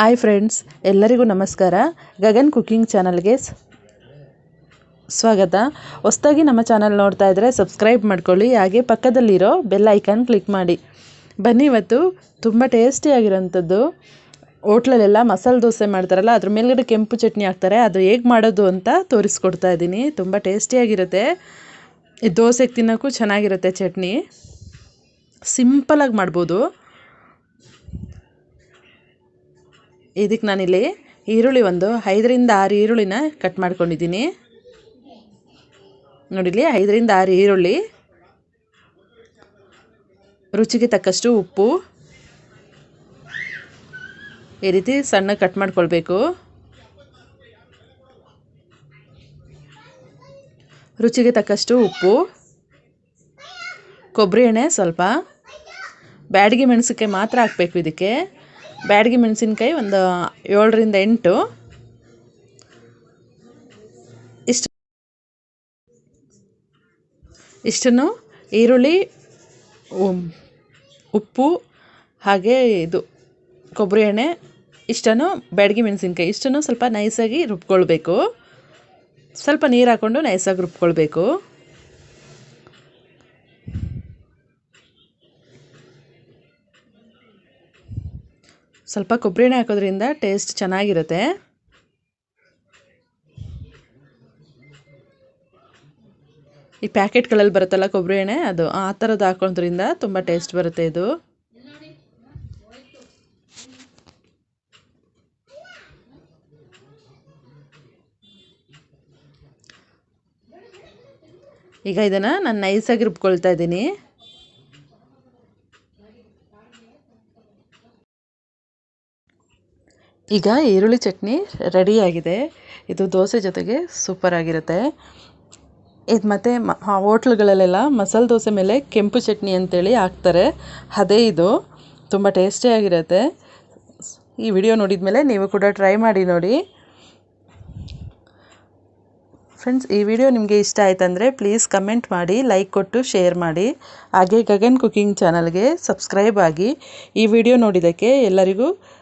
Hi friends ಎಲ್ಲರಿಗೂ ನಮಸ್ಕಾರ. Gagan cooking ಚಾನಲ್ಗೆ ಸ್ವಾಗತ. ಹೊಸ್ದಾಗಿ ನಮ್ಮ ಚಾನಲ್ ನೋಡ್ತಾ ಇದ್ದರೆ ಸಬ್ಸ್ಕ್ರೈಬ್ ಮಾಡ್ಕೊಳ್ಳಿ, ಹಾಗೆ ಪಕ್ಕದಲ್ಲಿರೋ ಬೆಲ್ ಐಕಾನ್ ಕ್ಲಿಕ್ ಮಾಡಿ. ಬನ್ನಿ ಇವತ್ತು ತುಂಬ ಟೇಸ್ಟಿಯಾಗಿರೋಂಥದ್ದು ಹೋಟ್ಲಲ್ಲೆಲ್ಲ ಮಸಾಲೆ ದೋಸೆ ಮಾಡ್ತಾರಲ್ಲ, ಅದ್ರ ಮೇಲ್ಗಡೆ ಕೆಂಪು ಚಟ್ನಿ ಹಾಕ್ತಾರೆ, ಅದು ಹೇಗೆ ಮಾಡೋದು ಅಂತ ತೋರಿಸ್ಕೊಡ್ತಾ ಇದ್ದೀನಿ. ತುಂಬ ಟೇಸ್ಟಿಯಾಗಿರುತ್ತೆ ದೋಸೆಗೆ ತಿನ್ನೋಕ್ಕೂ ಚೆನ್ನಾಗಿರುತ್ತೆ ಚಟ್ನಿ. ಸಿಂಪಲಾಗಿ ಮಾಡ್ಬೋದು. ಇದಕ್ಕೆ ನಾನಿಲ್ಲಿ ಈರುಳ್ಳಿ ಒಂದು ಐದರಿಂದ ಆರು ಈರುಳ್ಳಿನ ಕಟ್ ಮಾಡ್ಕೊಂಡಿದ್ದೀನಿ. ನೋಡಿಲಿ ಐದರಿಂದ ಆರು ಈರುಳ್ಳಿ, ರುಚಿಗೆ ತಕ್ಕಷ್ಟು ಉಪ್ಪು. ಈ ರೀತಿ ಸಣ್ಣ ಕಟ್ ಮಾಡ್ಕೊಳ್ಬೇಕು. ರುಚಿಗೆ ತಕ್ಕಷ್ಟು ಉಪ್ಪು. ಕೊಬ್ಬರಿ ಎಣ್ಣೆ ಸ್ವಲ್ಪ. ಬ್ಯಾಡಗಿ ಮೆಣಸಕ್ಕೆ ಮಾತ್ರ ಹಾಕಬೇಕು ಇದಕ್ಕೆ. ಬ್ಯಾಡಗಿ ಮೆಣಸಿನ್ಕಾಯಿ ಒಂದು ಏಳರಿಂದ ಎಂಟು. ಇಷ್ಟು. ಇಷ್ಟನ್ನು ಈರುಳ್ಳಿ ಉಪ್ಪು, ಹಾಗೆ ಇದು, ಕೊಬ್ಬರಿ ಎಣ್ಣೆ, ಇಷ್ಟನ್ನು ಬ್ಯಾಡಗಿ ಮೆಣಸಿನ್ಕಾಯಿ. ಇಷ್ಟನ್ನು ಸ್ವಲ್ಪ ನೈಸಾಗಿ ರುಬ್ಕೊಳ್ಬೇಕು. ಸ್ವಲ್ಪ ನೀರು ಹಾಕ್ಕೊಂಡು ನೈಸಾಗಿ ರುಬ್ಕೊಳ್ಬೇಕು. ಸ್ವಲ್ಪ ಕೊಬ್ಬರಿ ಎಣ್ಣೆ ಹಾಕೋದ್ರಿಂದ ಟೇಸ್ಟ್ ಚೆನ್ನಾಗಿರುತ್ತೆ. ಈ ಪ್ಯಾಕೆಟ್ಗಳಲ್ಲಿ ಬರುತ್ತಲ್ಲ ಕೊಬ್ಬರಿ ಎಣ್ಣೆ, ಅದು ಆ ಥರದ್ದು ಹಾಕೋದ್ರಿಂದ ತುಂಬ ಟೇಸ್ಟ್ ಬರುತ್ತೆ ಇದು. ಈಗ ಇದನ್ನು ನಾನು ನೈಸಾಗಿ ರುಬ್ಕೊಳ್ತಾ ಇದ್ದೀನಿ. ಈಗ ಈರುಳ್ಳಿ ಚಟ್ನಿ ರೆಡಿಯಾಗಿದೆ ಇದು ದೋಸೆ ಜೊತೆಗೆ ಸೂಪರ್ ಆಗಿರುತ್ತೆ. ಇದು ಮತ್ತು ಮ ಹೋಟ್ಲುಗಳಲ್ಲೆಲ್ಲ ಮಸಾಲೆ ದೋಸೆ ಮೇಲೆ ಕೆಂಪು ಚಟ್ನಿ ಅಂತೇಳಿ ಹಾಕ್ತಾರೆ. ಅದೇ ಇದು. ತುಂಬ ಟೇಸ್ಟಿಯಾಗಿರುತ್ತೆ ಈ ವಿಡಿಯೋ ನೋಡಿದ ಮೇಲೆ ನೀವು ಕೂಡ ಟ್ರೈ ಮಾಡಿ ನೋಡಿ. ಫ್ರೆಂಡ್ಸ್ ಈ ವಿಡಿಯೋ ನಿಮಗೆ ಇಷ್ಟ ಆಯ್ತಂದರೆ ಪ್ಲೀಸ್ ಕಮೆಂಟ್ ಮಾಡಿ ಲೈಕ್ ಕೊಟ್ಟು ಶೇರ್ ಮಾಡಿ. ಹಾಗೆ ಗಗನ್ ಕುಕಿಂಗ್ ಚಾನಲ್ಗೆ ಸಬ್ಸ್ಕ್ರೈಬ್ ಆಗಿ ಈ ವಿಡಿಯೋ ನೋಡಿದ್ದಕ್ಕೆ ಎಲ್ಲರಿಗೂ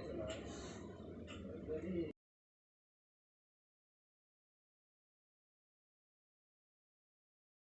什么？各地。